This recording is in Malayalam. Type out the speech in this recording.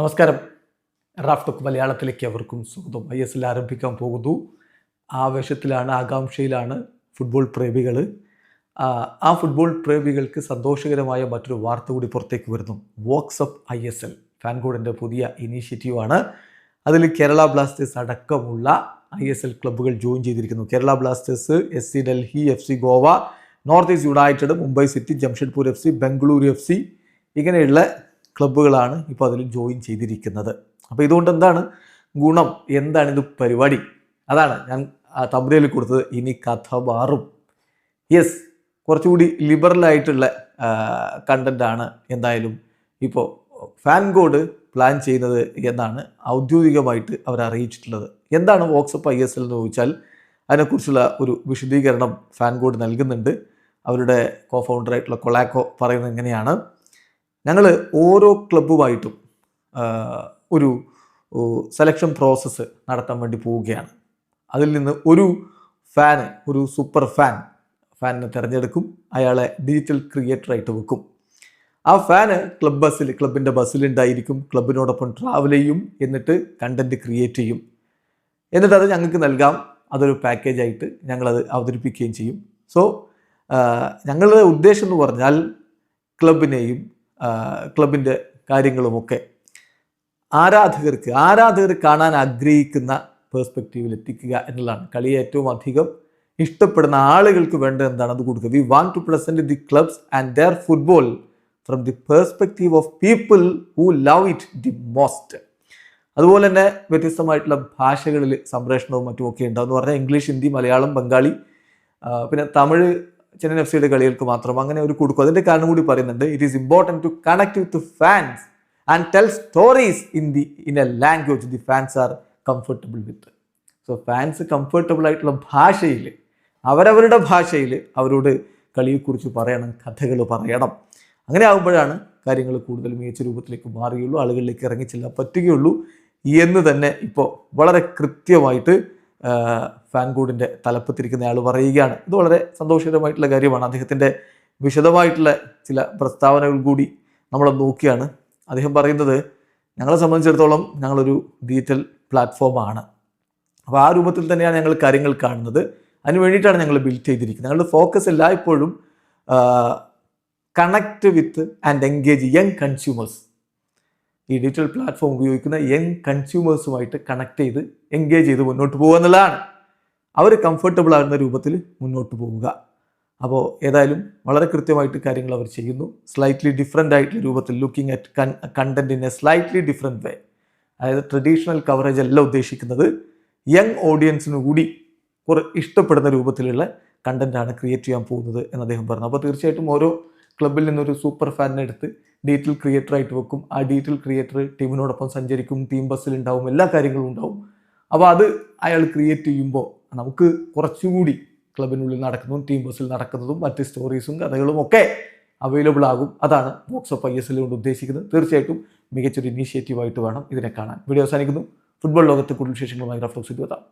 നമസ്കാരം. റാഫ്റ്റോക്ക് മലയാളത്തിലേക്ക് അവർക്കും സ്വാഗതം. ഐ എസ് എൽ ആരംഭിക്കാൻ പോകുന്നു. ആവേശത്തിലാണ് ആകാംക്ഷയിലാണ് ഫുട്ബോൾ പ്രേമികൾ. ആ ഫുട്ബോൾ പ്രേമികൾക്ക് സന്തോഷകരമായ മറ്റൊരു വാർത്ത കൂടി പുറത്തേക്ക് വരുന്നു. വാട്സപ്പ് ഐ എസ് എൽ ഫാൻകോഡിന്റെ പുതിയ ഇനീഷ്യേറ്റീവാണ് അതിൽ കേരള ബ്ലാസ്റ്റേഴ്സ് അടക്കമുള്ള ഐ എസ് എൽ ക്ലബ്ബുകൾ ജോയിൻ ചെയ്തിരിക്കുന്നു. Kerala Blasters S C Delhi F C Goa North East United Mumbai City Jamshedpur F C Bengaluru F C. ഇങ്ങനെയുള്ള ക്ലബ്ബുകളാണ് ഇപ്പോൾ അതിൽ ജോയിൻ ചെയ്തിരിക്കുന്നത്. അപ്പോൾ ഇതുകൊണ്ട് എന്താണ്? ഗുണം എന്താണ് ഇത് പരിപാടി? അതാണ് ഞാൻ തമ്പരയിൽ കൊടുത്തത്. ഇനി കഥ മാറും. യെസ് കുറച്ചുകൂടി ലിബറലായിട്ടുള്ള ആണ് എന്തായാലും ഇപ്പോൾ ഫാൻ കോഡ് പ്ലാൻ ചെയ്യുന്നത് എന്നാണ് ഔദ്യോഗികമായിട്ട് അവർ അറിയിച്ചിട്ടുള്ളത്. എന്താണ് വാട്സപ്പ് ഐ എസ് എൽ എന്ന് ചോദിച്ചാൽ അതിനെക്കുറിച്ചുള്ള ഒരു വിശദീകരണം ഫാൻ കോഡ് നൽകുന്നുണ്ട്. അവരുടെ കോ ഫൗണ്ടറായിട്ടുള്ള കൊളാക്കോ പറയുന്നത് എങ്ങനെയാണ് ഞങ്ങൾ ഓരോ ക്ലബ്ബുമായിട്ടും ഒരു സെലക്ഷൻ പ്രോസസ്സ് നടത്താൻ വേണ്ടി പോവുകയാണ്. അതിൽ നിന്ന് ഒരു ഫാന് ഒരു സൂപ്പർ ഫാൻ ഫാനിനെ തിരഞ്ഞെടുക്കും. അയാളെ ഡിജിറ്റൽ ക്രിയേറ്ററായിട്ട് വെക്കും. ആ ഫാന് ക്ലബ് ബസ്സിൽ ക്ലബിന്റെ ബസ്സിലുണ്ടായിരിക്കും ക്ലബിനോടൊപ്പം ട്രാവൽ ചെയ്യും. എന്നിട്ട് കണ്ടന്റ് ക്രിയേറ്റ് ചെയ്യും. എന്നിട്ട് അത് ഞങ്ങൾക്ക് നൽകാം. അതൊരു പാക്കേജായിട്ട് ഞങ്ങളത് അവതരിപ്പിക്കുകയും ചെയ്യും. സോ ഞങ്ങളുടെ ഉദ്ദേശം എന്ന് പറഞ്ഞാൽ ക്ലബിനെയും ക്ലബിന്റെ കാര്യങ്ങളുമൊക്കെ ആരാധകർക്ക് ആരാധകർ കാണാൻ ആഗ്രഹിക്കുന്ന പേഴ്സ്പെക്റ്റീവിൽ എത്തിക്കുക എന്നുള്ളതാണ്. കളിയെ ഏറ്റവും അധികം ഇഷ്ടപ്പെടുന്ന ആളുകൾക്ക് വേണ്ട എന്താണ്? അത് കൊടുക്കുക. We want to present the clubs and their football from the perspective of people who love it the most അതുപോലെ തന്നെ വ്യത്യസ്തമായിട്ടുള്ള ഭാഷകളിൽ സംപ്രേഷണവും മറ്റുമൊക്കെ ഉണ്ടാവും. എന്ന് പറഞ്ഞാൽ ഇംഗ്ലീഷ് ഹിന്ദി മലയാളം ബംഗാളി പിന്നെ തമിഴ് ചെന്നൈ എഫ് സിയുടെ കളികൾക്ക് മാത്രം അങ്ങനെ ഒരു കൊടുക്കും. അതിന്റെ കാരണം കൂടി പറയുന്നുണ്ട് it is important to connect with fans and tell stories in the in a language the fans are comfortable with so fans comfortable ആയിട്ടുള്ള ഭാഷയിൽ അവരവരുടെ ഭാഷയിൽ അവരോട് കളിയെക്കുറിച്ച് പറയണം കഥകൾ പറയണം. അങ്ങനെ ആകുമ്പോഴാണ് കാര്യങ്ങൾ കൂടുതൽ മികച്ച രൂപത്തിലേക്ക് മാറുകയുള്ളൂ ആളുകളിലേക്ക് ഇറങ്ങിച്ചെല്ലാൻ പറ്റുകയുള്ളൂ എന്ന് തന്നെ ഇപ്പോൾ വളരെ കൃത്യമായിട്ട് ഫാൻകൂഡിന്റെ തലപ്പത്തിരിക്കുന്ന ആൾ പറയുകയാണ്. ഇത് വളരെ സന്തോഷകരമായിട്ടുള്ള കാര്യമാണ്. അദ്ദേഹത്തിന്റെ വിശദമായിട്ടുള്ള ചില പ്രസ്താവനകൾ കൂടി നമ്മൾ നോക്കിയാണ്. അദ്ദേഹം പറയുന്നത് ഞങ്ങളെ സംബന്ധിച്ചിടത്തോളം ഞങ്ങളൊരു ഡിജിറ്റൽ പ്ലാറ്റ്ഫോമാണ് അപ്പോൾ ആ രൂപത്തിൽ തന്നെയാണ് ഞങ്ങൾ കാര്യങ്ങൾ കാണുന്നത്. അതിന് വേണ്ടിയിട്ടാണ് ഞങ്ങൾ ബിൽഡ് ചെയ്തിരിക്കുന്നത്. ഞങ്ങളുടെ ഫോക്കസ് എല്ലായ്പ്പോഴും connect with and engage young consumers ഈ ഡിജിറ്റൽ പ്ലാറ്റ്ഫോം ഉപയോഗിക്കുന്ന യങ് കൺസ്യൂമേഴ്സുമായിട്ട് കണക്ട് ചെയ്ത് എൻഗേജ് ചെയ്ത് മുന്നോട്ട് പോകുക എന്നുള്ളതാണ്. അവർ കംഫർട്ടബിൾ ആകുന്ന രൂപത്തിൽ മുന്നോട്ട് പോവുക. അപ്പോൾ ഏതായാലും വളരെ കൃത്യമായിട്ട് കാര്യങ്ങൾ അവർ ചെയ്യുന്നു. സ്ലൈറ്റ്ലി ഡിഫറെന്റ് ആയിട്ടുള്ള രൂപത്തിൽ looking at content in a slightly different way അതായത് ട്രഡീഷണൽ കവറേജ് അല്ല ഉദ്ദേശിക്കുന്നത്. യങ് ഓഡിയൻസിന് കൂടി കുറേ ഇഷ്ടപ്പെടുന്ന രൂപത്തിലുള്ള കണ്ടന്റാണ് ക്രിയേറ്റ് ചെയ്യാൻ പോകുന്നത് എന്ന് അദ്ദേഹം പറഞ്ഞു. അപ്പോൾ തീർച്ചയായിട്ടും ഓരോ ക്ലബിൽ നിന്നൊരു സൂപ്പർ ഫാനിനെ എടുത്ത് ഡിജിറ്റൽ ക്രിയേറ്റർ ആയിട്ട് വെക്കും. ആ ഡിജിറ്റൽ ക്രിയേറ്റർ ടീമിനോടൊപ്പം സഞ്ചരിക്കും ടീം ബസ്സിൽ ഉണ്ടാവും എല്ലാ കാര്യങ്ങളും ഉണ്ടാവും. അപ്പോൾ അത് അയാൾ ക്രിയേറ്റ് ചെയ്യുമ്പോൾ നമുക്ക് കുറച്ചുകൂടി ക്ലബിനുള്ളിൽ നടക്കുന്നതും ടീം ബസ്സിൽ നടക്കുന്നതും മറ്റ് സ്റ്റോറീസും കഥകളും ഒക്കെ അവൈലബിൾ ആകും. അതാണ് box of I S L കൊണ്ട് ഉദ്ദേശിക്കുന്നത്. തീർച്ചയായിട്ടും മികച്ചൊരു ഇനീഷ്യേറ്റീവായിട്ട് വേണം ഇതിനെ കാണാൻ. വീഡിയോ അവസാനിക്കുന്നു. ഫുട്ബോൾ ലോകത്തെ കൂടുതൽ വിശേഷങ്ങളുമായി റഫ്ലോക്സ് എത്താം.